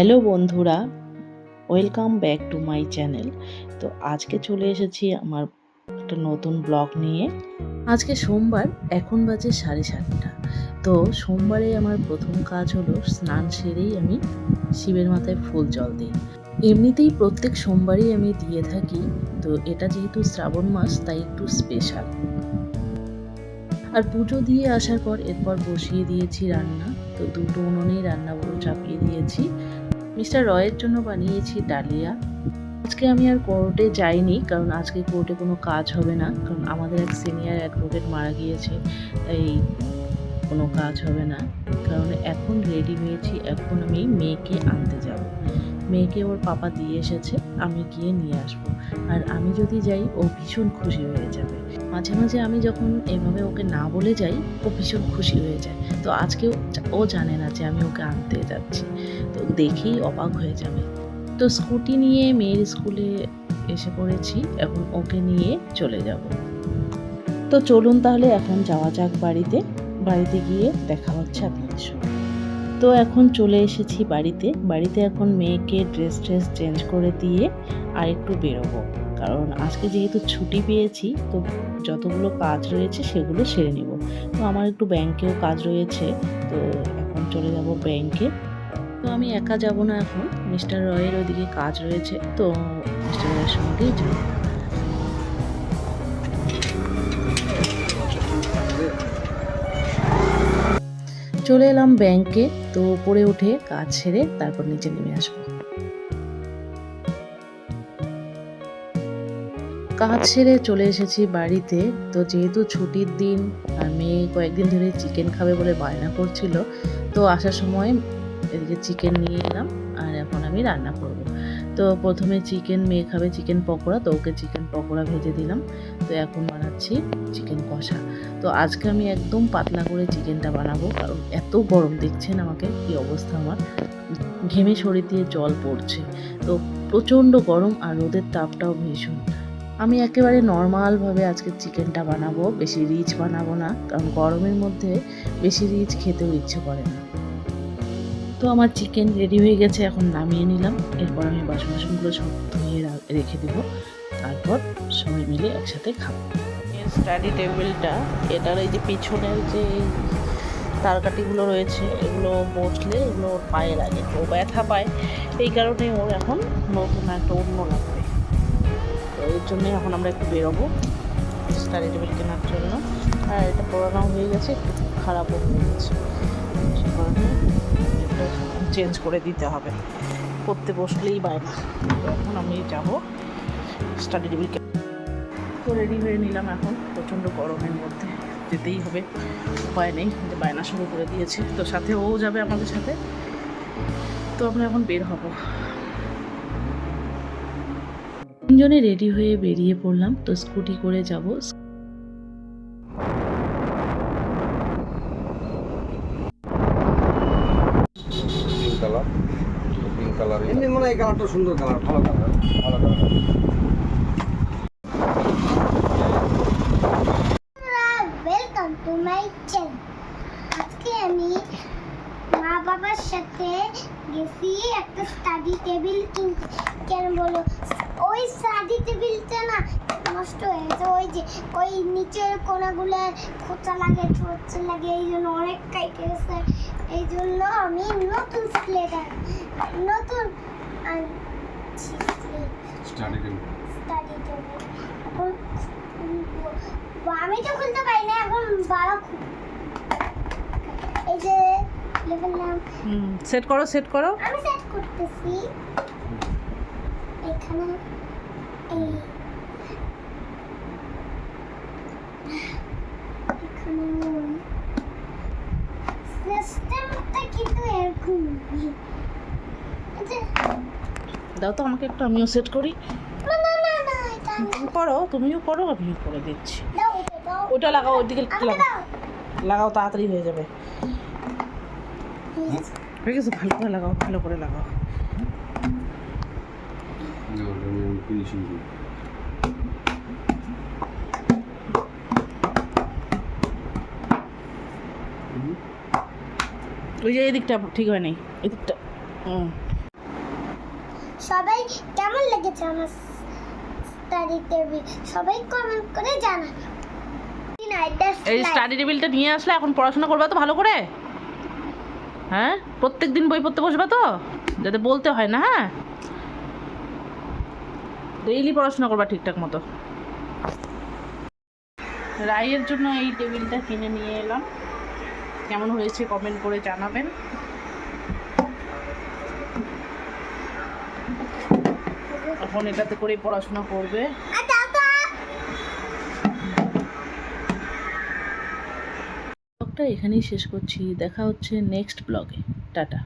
Hello বন্ধুরা, welcome back to my channel. তো আজকে চলে এসেছি আমার একটা নতুন ব্লগ নিয়ে। আজকে সোমবার, এখন বাজে সাড়ে সাতটা। তো সোমবারে আমার প্রথম কাজ হলো স্নান সেরেই আমি শিবের মাথায় ফুল জল দিই। এমনিতেই প্রত্যেক সোমবারই আমি দিয়ে থাকি, তো এটা যেহেতু শ্রাবণ মাস, তাই একটু স্পেশাল আর পুজো দিয়ে আসার পর এরপর বসিয়ে দিয়েছি রান্না, তো দুটো উনুনেই রান্না চাপিয়ে দিয়েছি। মিস্টার রয়ের জন্য বানিয়েছি ডালিয়া। আজকে আমি আর কোর্টে যাইনি, কারণ আজকে কোর্টে কোনো কাজ হবে না, কারণ আমাদের এক সিনিয়র অ্যাডভোকেট মারা গিয়েছে, তাই কোনো কাজ হবে না। কারণ এখন রেডি হয়েছি, এখন আমি মেয়েকে আনতে যাব। মেয়েকে ওর পাপা দিয়ে এসেছে, আমি গিয়ে নিয়ে আসব। আর আমি যদি যাই, ও ভীষণ খুশি হয়ে যাবে। মাঝে মাঝে আমি যখন এভাবে ওকে না বলে যাই, ও ভীষণ খুশি হয়ে যায়। তো আজকে ও জানে না যে আমি ওকে আনতে যাচ্ছি। তো দেখেই অবাক হয়ে যাবে। তো স্কুটি নিয়ে মেয়ের স্কুলে এসে পড়েছি, এখন ওকে নিয়ে চলে যাব। তো চলুন তাহলে এখন যাওয়া যাক বাড়িতে। বাড়িতে গিয়ে দেখা হচ্ছে আপনাদের সঙ্গে। তো এখন চলে এসেছি বাড়িতে। বাড়িতে এখন মেয়েকে ড্রেস ট্রেস চেঞ্জ করে দিয়ে আর একটু বেরোবো। কারণ আজকে যেহেতু ছুটি পেয়েছি, তো যতগুলো কাজ রয়েছে সেগুলো সেরে নিব। তো আমার একটু ব্যাংকেও কাজ রয়েছে, তো এখন চলে যাব ব্যাংকে। তো আমি একা যাব না এখন, মিস্টার রয়ের ওদিকে কাজ রয়েছে, তো মিস্টার রয়ের সঙ্গেই যাব চলে এলাম ব্যাংকে, তো উপরে উঠে কাজ সেরে তারপর নিচে নেমে আসব। কাজ সেরে চলে এসেছি বাড়িতে। তো যেহেতু ছুটির দিন, আর মেয়ে কয়েকদিন ধরে চিকেন খাবে বলে বায়না করছিল, তো আসার সময় এদিকে চিকেন নিয়ে এলাম, আর এখন আমি রান্না করব। তো প্রথমে চিকেন মেয়ে খাবে চিকেন পকোড়া, তো ওকে চিকেন পকোড়া ভেজে দিলাম। তো এখন বানাচ্ছি চিকেন কষা। তো আজকে আমি একদম পাতলা করে চিকেনটা বানাবো, কারণ এত গরম, দেখছেন আমাকে কি অবস্থা আমার? ঘেমে শরীর দিয়ে জল পড়ছে। তো প্রচণ্ড গরম, আর রোদের তাপটাও ভীষণ। আমি একেবারে নর্মালভাবে আজকে চিকেনটা বানাবো, বেশি রিচ বানাবো না, কারণ গরমের মধ্যে বেশি রিচ খেতেও ইচ্ছে করে না। তো আমার চিকেন রেডি হয়ে গেছে, এখন নামিয়ে নিলাম। এরপর আমি বাসন বাসনগুলো সব ধুয়ে রেখে দেবো। তারপর সবাই মিলে একসাথে খাব। স্টাডি টেবিলটা এটার এই যে পিছনের যে তারকাটিগুলো রয়েছে, এগুলো বসলে এগুলো ওর পায়ে লাগে। ও ব্যথা পায়, এই কারণে ওর এখন নতুন একটা অন্য লাগবে জন্যই এখন আমরা একটু বেরোবো স্টাডি টেবিল কেনার জন্য। আর এটা পুরানো হয়ে গেছে, একটু খারাপও হয়ে গেছে। চেঞ্জ করে দিতে হবে। পড়তে বসলেই তো এখন আমি যাব স্টাডি টেবিল তো রেডি হয়ে নিলাম এখন, প্রচণ্ড গরমের মধ্যে যেতেই হবে। উপায় নেই, যে বায়না শুরু করে দিয়েছে। তো সাথে ও যাবে আমাদের সাথে। তো আমরা এখন বের হব। তিনজনে রেডি হয়ে বেরিয়ে পড়লাম তো স্কুটি করে যাব। পিঙ্ক কালার পিঙ্ক কালার এমনি এই কালারটা সুন্দর কালার ভালো কালার ভালো colour welcome to my channel আজকে আমি মা বাবার সাথে গেছি একটা স্টাডি টেবিল কিনতে। কেন বলো? ওই স্টাডি টেবিলটা না নষ্ট হয়ে গেছে। ওই যে ওই নিচের কোনাগুলো খোঁচা লাগে ঠোঁচা লাগে এই জন্য অনেক কাইটে গেছে। এই জন্য আমি নতুন স্লেট নতুন। স্টাডি টেবিল স্টাডি টেবিল এখন আমি তো খুলতে পারি না এখন বাবা খুল এই যে লেভেল নাম। সেট করো সেট করো। আমি সেট করতেছি। এখানে এই এখানে সিস্টেমটা কিন্তু এরকম এই যে দাও তো আমাকে একটু আমিও সেট করি। করো তুমিও করো আমিও করে দিচ্ছি। ওটা লাগাও ওইদিকে লাগাও। লাগাও তাড়াতাড়ি হয়ে যাবে। ভালো করে লাগাও ভালো করে লাগাও। ফিনিশিং দিই ওই যে এই দিকটা ঠিক হয় নাই এই দিকটা হুম সবাই কেমন লেগেছে আমার স্টাডি টেবিল সবাই কমেন্ট করে জানান। এই স্টাডি টেবিলটা নিয়ে আসলে এখন পড়াশোনা করবা তো ভালো করে? হ্যাঁ? প্রত্যেক দিন বই পড়তে বসবা তো? যাতে বলতে হয় না হ্যাঁ? ডেইলি পড়াশোনা করবা ঠিকঠাক মতো। রায়ের জন্য এই টেবিলটা কিনে নিয়ে এলাম। কেমন হয়েছে কমেন্ট করে জানাবেন। এখন এটাতে করে পড়াশোনা করবে। ব্লগটা এখানেই শেষ করছি। দেখা হচ্ছে নেক্সট ব্লগে। টাটা।